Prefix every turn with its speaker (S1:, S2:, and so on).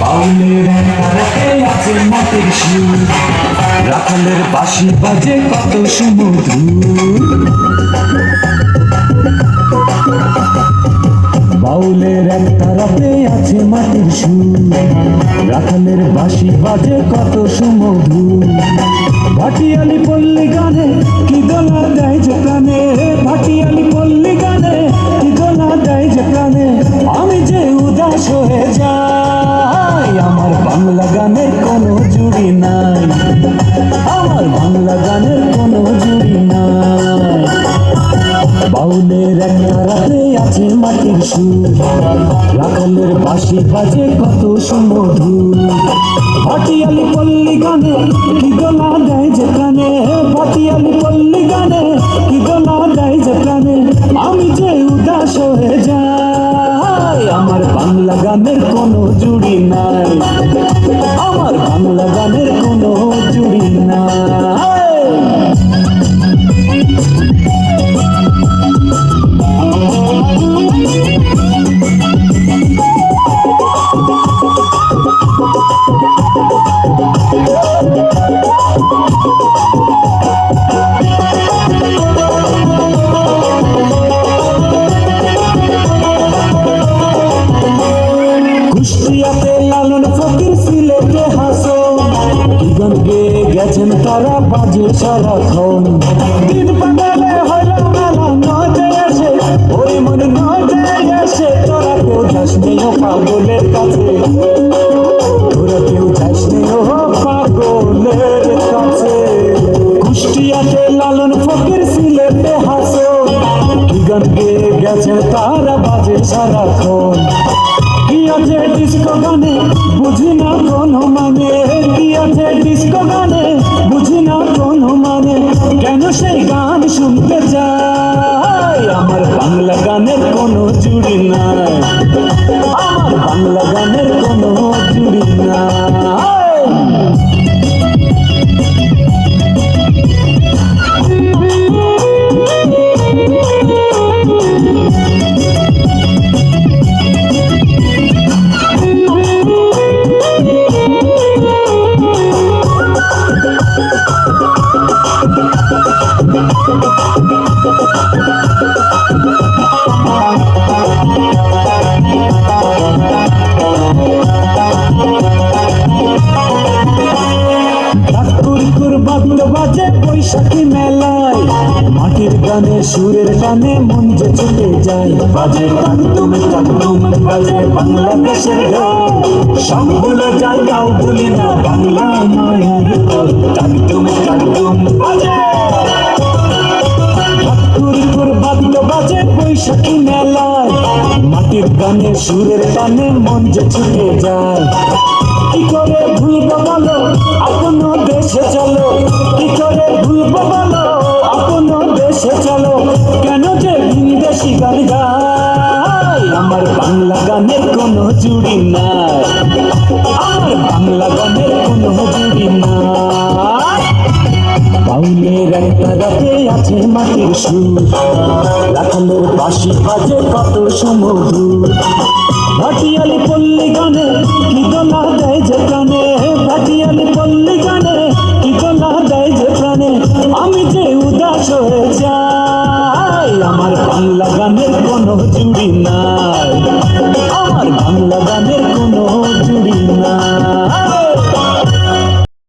S1: বাউলের রাতে আছে সুর রাখালের বাঁশি বাজে কত সমুদ্র বাউলের একটা রাতে আছে মাটির সুর। রাখালের বাঁশি বাজে কত সমুদ্র ভাটিয়ালি পল্লী গানে কি দোলা দেয় যে প্রাণে? ভাটিয়ালি পল্লী গানে কি দোলা দেয় যে প্রাণে? আমি যে উদাস হয়ে যাই, আমার বাংলা গানের সুর রাখালের বাঁশি বাজে কত সুমধুর। ভাটিয়ালি পল্লী গানে কি দোলা দেয় যে প্রাণে? ভাটিয়ালি পল্লী গানে কি দোলা দেয় যে প্রাণে? আমি যে উদাস হয়ে যাই, আমার বাংলা গানের কোনো জুড়ি নাই। আমার বাংলা গানের কুষ্টিয়াতে লালন ফকির সিলেটে হাসো গান গেয়ে গেছেন তারা বাজে সারাক্ষণ। দিন পাকালে হইল মেলা নজে আসে তোরা কেউ যাস নেই পাগলের কাছে। লালন ফকির সিলেটে হাসো কি গান গেয়ে গেছে তারা বাজে সারাক্ষণ। কি আছে ডিস্কো গানে, বুঝি না কোন মানে কি আছে ডিস্কো গানে, বুঝি না কোন মানে কেন সেই গান শুনতে বাজে বৈশাখী মেলায়। মাটির গানে, সুরের গানে মন যে চলে যায়। বাজে কান্তুম কান্তুম বাজে বাংলাদেশের গান। সবগুলো জায়গাও বলি না বাংলা মায়ের কান্তুম কান্তুম বাজে। সুরের গানে মন যে ছুটে যায়। কি করে ভুলবো বলো? আপন দেশে চলো। কি করে ভুলবো বলো? আপন দেশে চলো। কেন যে বিদেশি গান গাই আমার বাংলা গানের কোনো জুড়ি নাই। আমার বাংলা গানের কোনো জুড়ি নাই। বাউলের একটা রাতে আছে মাটির সুর। আলোর বাসি বাজে কত সমধুর ভাটিয়ালি পল্লী গানে কি দোলা দেয় যে প্রাণে? ভাটিয়ালি পল্লী গানে কি দোলা দেয় যে প্রাণে? আমি যে উদাস হয়ে যাই, আমার বাংলা গানের কোনো জুড়ি নাই।